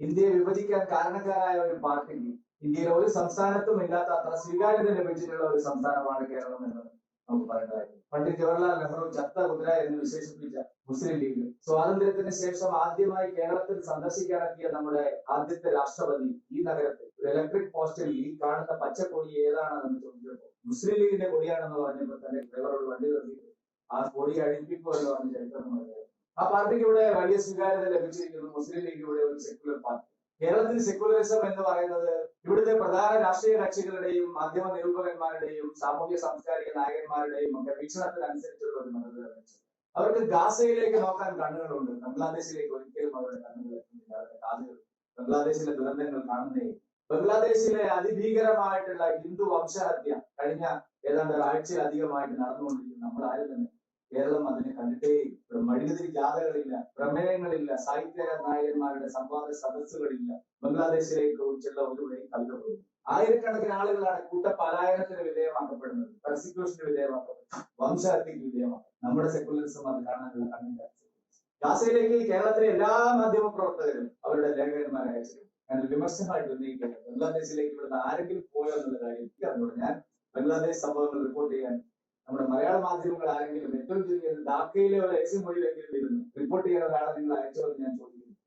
ഇന്ത്യയെ വിഭജിക്കാൻ കാരണക്കാരായ ഒരു പാർട്ടിക്ക് ഇന്ത്യയിലെ ഒരു സംസ്ഥാനത്തും ഇല്ലാത്ത അത്ര സ്വീകാര്യത ലഭിച്ചിട്ടുള്ള ഒരു സംസ്ഥാനമാണ് കേരളം എന്ന് നമുക്ക് പറയേണ്ടതായിരുന്നു പണ്ഡിറ്റ് ജവഹർലാൽ നെഹ്റു ചത്ത കുതിര എന്ന് വിശേഷിപ്പിച്ച മുസ്ലിം ലീഗ്. സ്വാതന്ത്ര്യത്തിന് ശേഷം ആദ്യമായി കേരളത്തിൽ സന്ദർശിക്കാനെത്തിയ നമ്മുടെ ആദ്യത്തെ രാഷ്ട്രപതി ഈ നഗരത്തിൽ. ഒരു ഇലക്ട്രിക് പോസ്റ്റിൽ ഈ കാണുന്ന പച്ചക്കൊടി ഏതാണെന്ന് ചോദിച്ചപ്പോൾ മുസ്ലിം ലീഗിന്റെ കൊടിയാണെന്ന് പറഞ്ഞപ്പോൾ തന്നെ ഡ്രൈവറോട് വണ്ടി നിർത്തി ആ കൊടി അഴിപ്പിക്കുമല്ലോ എന്ന് ചരിത്രം ആ പാർട്ടിക്ക് ഇവിടെ വലിയ സ്വീകാര്യത ലഭിച്ചിരിക്കുന്നു. മുസ്ലിം ലീഗ് ഇവിടെ ഒരു സെക്യുലർ പാർട്ടി കേരളത്തിൽ സെക്യുലറിസം എന്ന് പറയുന്നത് ഇവിടുത്തെ പ്രധാന രാഷ്ട്രീയ കക്ഷികളുടെയും മാധ്യമ നിരൂപകന്മാരുടെയും സാമൂഹ്യ സാംസ്കാരിക നായകന്മാരുടെയും ഒക്കെ വീക്ഷണത്തിനനുസരിച്ചുള്ള ഒരു മതതരം അവർക്ക് ഗാസയിലേക്ക് നോക്കാൻ കണ്ണുകളുണ്ട്. ബംഗ്ലാദേശിലേക്ക് ഒരിക്കലും അവരുടെ കണ്ണുകൾ എത്തുന്നില്ല. അവരുടെ കാതുകൾ ബംഗ്ലാദേശിലെ ദുരന്തങ്ങൾ കാണുന്നേ ബംഗ്ലാദേശിലെ അതിഭീകരമായിട്ടുള്ള ഹിന്ദു വംശഹത്യ കഴിഞ്ഞ ഏതാണ്ട് ഒരാഴ്ചയിലധികമായിട്ട് നടന്നുകൊണ്ടിരിക്കുന്നു നമ്മൾ ആരും തന്നെ കേരളം അതിനെ കണ്ടിട്ടേ മഴുകുതിരി ജാഥകളില്ല പ്രമേയങ്ങളില്ല സാഹിത്യ നായകന്മാരുടെ സംവാദ സദസ്സുകളില്ല. ബംഗ്ലാദേശിലേക്ക് ഒഴിച്ചുള്ള ഒരു വഴി കവിത പോലും ആയിരക്കണക്കിന് ആളുകളാണ് കൂട്ട പലായനത്തിന് വിധേയമാക്കപ്പെടുന്നത്. പെർസിക്യൂഷന് വിധേയമാക്കപ്പെടുന്നത്. വംശഹത്യക്ക് വിധേയമാക്കും നമ്മുടെ സെക്യുലറിസം അത് കാണാനുള്ള കണ്ണിന്റെ ഗാസയിലേക്ക് കേരളത്തിലെ എല്ലാ മാധ്യമ പ്രവർത്തകരും അവരുടെ ലേഖകന്മാരെ അയച്ചിരുന്നു ഞാൻ വിമർശനമായിട്ട് ഉന്നയിക്കുന്നത് ബംഗ്ലാദേശിലേക്ക് ഇവിടുന്ന് ആരെങ്കിലും പോയോ എന്നുള്ള കാര്യം എനിക്ക് അറിഞ്ഞൂടാ ഞാൻ ബംഗ്ലാദേശ് സംഭവങ്ങൾ റിപ്പോർട്ട് ചെയ്യാൻ നമ്മുടെ മലയാള മാധ്യമങ്ങൾ ആരെങ്കിലും ഏറ്റവും ചുരുങ്ങിയത് ധാക്കയിലെ ഒരു എക്സിം മൊഴിയിലെങ്കിലും ഇരുന്നു റിപ്പോർട്ട് ചെയ്യാൻ ഒരാളെ നിങ്ങൾ അയച്ചോ എന്ന് ഞാൻ ചോദിച്ചു.